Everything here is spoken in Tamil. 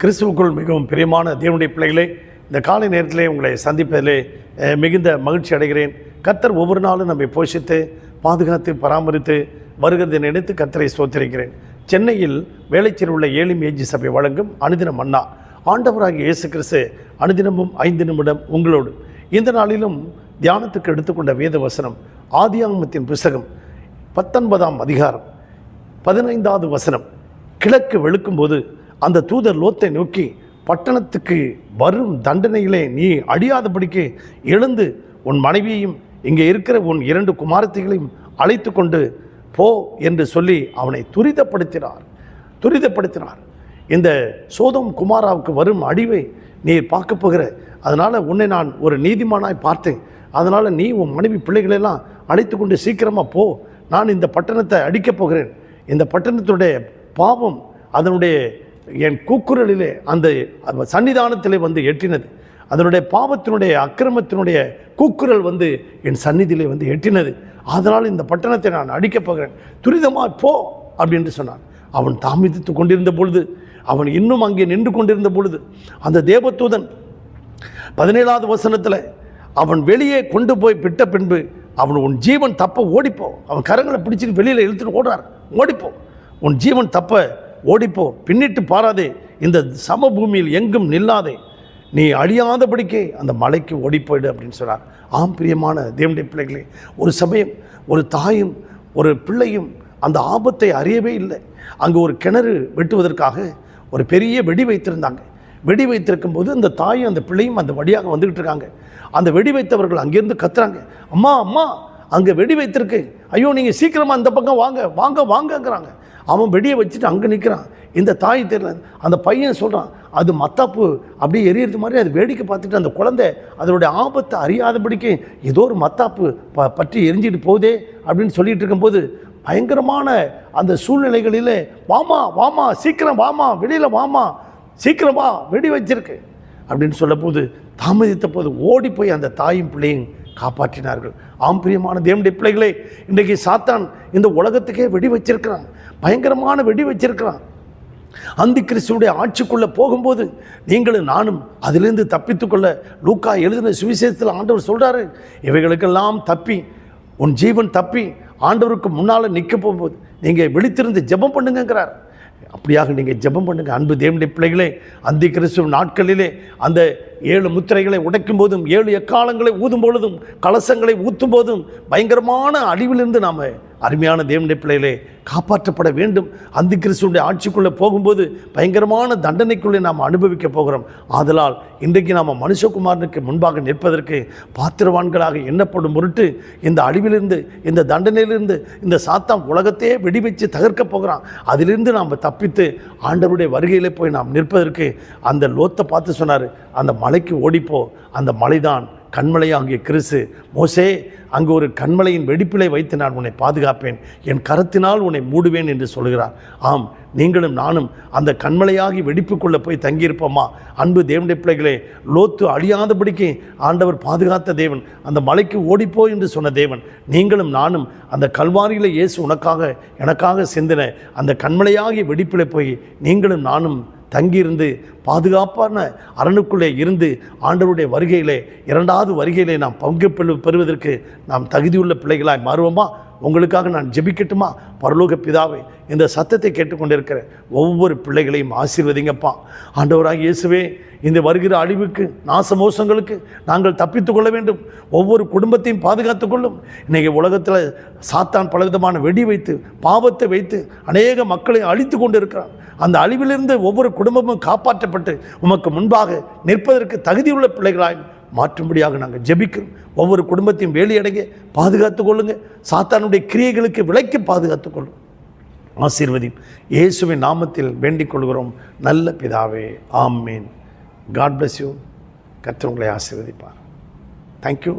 கிறிஸ்துவுக்குள் மிகவும் பிரியமான தேவனுடைய பிள்ளைகளே இந்த காலை நேரத்திலே உங்களை சந்திப்பதிலே மிகுந்த மகிழ்ச்சி அடைகிறேன். கர்த்தர் ஒவ்வொரு நாளும் நம்மை போஷித்து பாதுகாத்து பராமரித்து வருகிறதை நினைத்து கத்தரை சோத்திருக்கிறேன் சென்னையில் வேலைச்சேர் உள்ள ஏழு மேஜி சபை வழங்கும் அனுதினம் அண்ணா. ஆண்டவராகிய இயேசு கிறிஸ்து அனுதினமும் ஐந்து நிமிடம் உங்களோடு. இந்த நாளிலும் தியானத்துக்கு எடுத்துக்கொண்ட வேத வசனம் ஆதியாமத்தின் புஸ்தகம் பத்தொன்பதாம் அதிகாரம் பதினைந்தாவது வசனம் கிழக்கு வெளுக்கும்போது அந்த தூதர் லோத்தை நோக்கி பட்டணத்துக்கு வரும் தண்டனையிலே நீ அடியாதபடிக்கு எழுந்து உன் மனைவியையும் இங்கே இருக்கிற உன் இரண்டு குமாரத்திகளையும் அழைத்து கொண்டு போ என்று சொல்லி அவனை துரிதப்படுத்தினார். துரிதப்படுத்தினார். இந்த சோதம் குமாராவுக்கு வரும் அடிவை நீ பார்க்க போகிற அதனால் உன்னை நான் ஒரு நீதிமானாய் பார்த்தேன். அதனால் நீ உன் மனைவி பிள்ளைகளெல்லாம் அழைத்து கொண்டு சீக்கிரமாக போ. நான் இந்த பட்டணத்தை அடிக்கப் போகிறேன். இந்த பட்டணத்துடைய பாவம் அதனுடைய என் கூக்குரலிலே அந்த சன்னிதானத்திலே வந்து எட்டினது. அதனுடைய பாவத்தினுடைய அக்கிரமத்தினுடைய கூக்குரல் வந்து என் சந்நிதியிலே வந்து எட்டினது. அதனால் இந்த பட்டணத்தை நான் அடிக்கப் போகிறேன். துரிதமாக போ அப்படின்னு சொன்னான். அவன் தாமதித்து கொண்டிருந்த பொழுது அவன் இன்னும் அங்கே நின்று கொண்டிருந்த பொழுது அந்த தேவதூதன் பதினேழாவது வசனத்தில் அவன் வெளியே கொண்டு போய் விட்ட பின்பு அவன் உன் ஜீவன் தப்ப ஓடிப்போ. அவன் கரங்களை பிடிச்சிட்டு வெளியில் இழுத்துட்டு ஓடுறார். ஓடிப்போ. உன் ஜீவன் தப்ப ஓடிப்போ பின்னிட்டு பாராதே. இந்த சமபூமியில் எங்கும் நில்லாதே. நீ அழியாதபடிக்கே அந்த மலைக்கு ஓடிப்போயிடு அப்படின்னு சொல்கிறார் ஆம் பிரியமான தேவனுடைய பிள்ளைகளே ஒரு சமயம் ஒரு தாயும் ஒரு பிள்ளையும் அந்த ஆபத்தை அறியவே இல்லை. அங்கே ஒரு கிணறு வெட்டுவதற்காக ஒரு பெரிய வெடி வைத்திருந்தாங்க. வெடி வைத்திருக்கும் போது அந்த தாயும் அந்த பிள்ளையும் அந்த வழியாக வந்துக்கிட்டு இருக்காங்க. அந்த வெடி வைத்தவர்கள் அங்கேருந்து கத்துறாங்க. அம்மா அம்மா அங்கே வெடி வைத்திருக்கு. ஐயோ நீங்கள் சீக்கிரமாக அந்த பக்கம் வாங்க வாங்க வாங்கங்கிறாங்க. அவன் வெடியை வச்சுட்டு அங்கே நிற்கிறான் இந்த தாய் தெரியல அந்த பையன் சொல்கிறான் அது மத்தாப்பு. அப்படியே எரியறது மாதிரி அது வேடிக்கை பார்த்துட்டு அந்த குழந்தை அதனுடைய ஆபத்தை அறியாதபடிக்கு ஏதோ ஒரு மத்தாப்பு ப பற்றி எரிஞ்சிட்டு போகுதே அப்படின்னு சொல்லிட்டு இருக்கும்போது பயங்கரமான அந்த சூழ்நிலைகளில் வாமா வாமா சீக்கிரம் வாமா வெளியில் வாமா சீக்கிரம் வா வெடி வச்சிருக்கு. அப்படின்னு சொல்லும்போது தாமதித்த போது ஓடி போய் அந்த தாயும் பிள்ளையும் காப்பாற்றினார்கள். ஆம் பிரியமான தேவனுடைய பிள்ளைகளே இன்றைக்கு சாத்தான் இந்த உலகத்துக்கே வெடி வச்சிருக்கிறான். பயங்கரமான வெடி வச்சிருக்கிறான். அந்தி கிறிஸ்துடைய ஆட்சிக்குள்ளே போகும்போது நீங்களும் நானும் அதிலிருந்து தப்பித்துக்கொள்ள லூக்கா எழுதின சுவிசேஷத்தில் ஆண்டவர் சொல்கிறாரு இவைகளுக்கெல்லாம் தப்பி உன் ஜீவன் தப்பி ஆண்டவருக்கு முன்னால் நிற்க போகும்போது நீங்கள் விழித்திருந்து ஜெபம் பண்ணுங்கங்கிறார். அப்படியாக நீங்கள் ஜெபம் பண்ணுங்கள் அன்பு தேவனுடைய பிள்ளைகளே அந்தி கிறிஸ்துவ நாட்களிலே அந்த ஏழு முத்திரைகளை உடைக்கும் போதும் ஏழு எக்காலங்களை ஊதும் பொழுதும் கலசங்களை ஊற்றும் போதும் பயங்கரமான அழிவிலிருந்து நாம் அருமையான தேவனுடைய பிள்ளைகளே காப்பாற்றப்பட வேண்டும். அந்த கிறிஸ்துடைய ஆட்சிக்குள்ளே போகும்போது பயங்கரமான தண்டனைக்குள்ளே நாம் அனுபவிக்க போகிறோம். ஆதலால் இன்றைக்கு நாம் மனுஷகுமாரனுக்கு முன்பாக நிற்பதற்கு பாத்திரவான்களாக எண்ணப்படும் பொருட்டு இந்த அழிவிலிருந்து இந்த தண்டனையிலிருந்து இந்த சாத்தாம் உலகத்தையே வெடி வச்சு தகர்க்க போகிறான். அதிலிருந்து நாம் தப்பித்து ஆண்டவருடைய வருகையிலே போய் நாம் நிற்பதற்கு அந்த லோத்தை பார்த்து சொன்னார் அந்த மலைக்கு ஓடிப்போ அந்த கண்மலை ஆகிய கிறிசு. மோசே அங்கு ஒரு கண்மலையின் வெடிப்பிலை வைத்து நான் உன்னை பாதுகாப்பேன். என் கரத்தினால் உன்னை மூடுவேன் என்று சொல்கிறார். ஆம் நீங்களும் நானும் அந்த கண்மலையாகி வெடிப்புக்குள்ளே போய் தங்கியிருப்போமா? அன்பு தேவனுடைய பிள்ளைகளே லோத்து அழியாதபடிக்கு ஆண்டவர் பாதுகாத்த தேவன் அந்த மலைக்கு ஓடிப்போ என்று சொன்ன தேவன் நீங்களும் நானும் அந்த கல்வாரியில் இயேசு உனக்காக எனக்காக சிந்தின அந்த கண்மலையாகி வெடிப்பிலே போய் நீங்களும் நானும் தங்கியிருந்து பாதுகாப்பான அரணுக்குள்ளே இருந்து ஆண்டவருடைய வருகையிலே இரண்டாவது வருகையிலே நாம் பங்கு பெறு பெறுவதற்கு நாம் தகுதியுள்ள பிள்ளைகளாய் மாறுவோமா? உங்களுக்காக நான் ஜெபிக்கட்டுமா? பரலோக பிதாவே இந்த சத்தத்தை கேட்டுக்கொண்டிருக்கிற ஒவ்வொரு பிள்ளைகளையும் ஆசீர்வதிங்கப்பா. ஆண்டவராக இயேசுவே இந்த வருகிற அழிவுக்கு நாசமோசங்களுக்கு நாங்கள் தப்பித்து கொள்ள வேண்டும். ஒவ்வொரு குடும்பத்தையும் பாதுகாத்து கொள்ளும். இன்றைக்கி உலகத்தில் சாத்தான் பலவிதமான வெடி வைத்து பாவத்தை வைத்து அநேக மக்களை அழித்து கொண்டு இருக்கிறான் அந்த அழிவிலிருந்து ஒவ்வொரு குடும்பமும் காப்பாற்றப்பட்டு உமக்கு முன்பாக நிற்பதற்கு தகுதியுள்ள பிள்ளைகளாய் மாற்றும்படியாக நாங்கள் ஜெபிக்கிறோம். ஒவ்வொரு குடும்பத்தையும் வேலையடைங்க பாதுகாத்து கொள்ளுங்க. சாத்தானுடைய கிரியைகளுக்கு விலைக்கு பாதுகாத்து கொள்ளும். ஆசீர்வதி இயேசுவின் நாமத்தில் வேண்டிக் கொள்கிறோம். நல்ல பிதாவே. ஆமீன். காட் பிளஸ் யூ கற்று உங்களை ஆசீர்வதிப்பார். தேங்க்யூ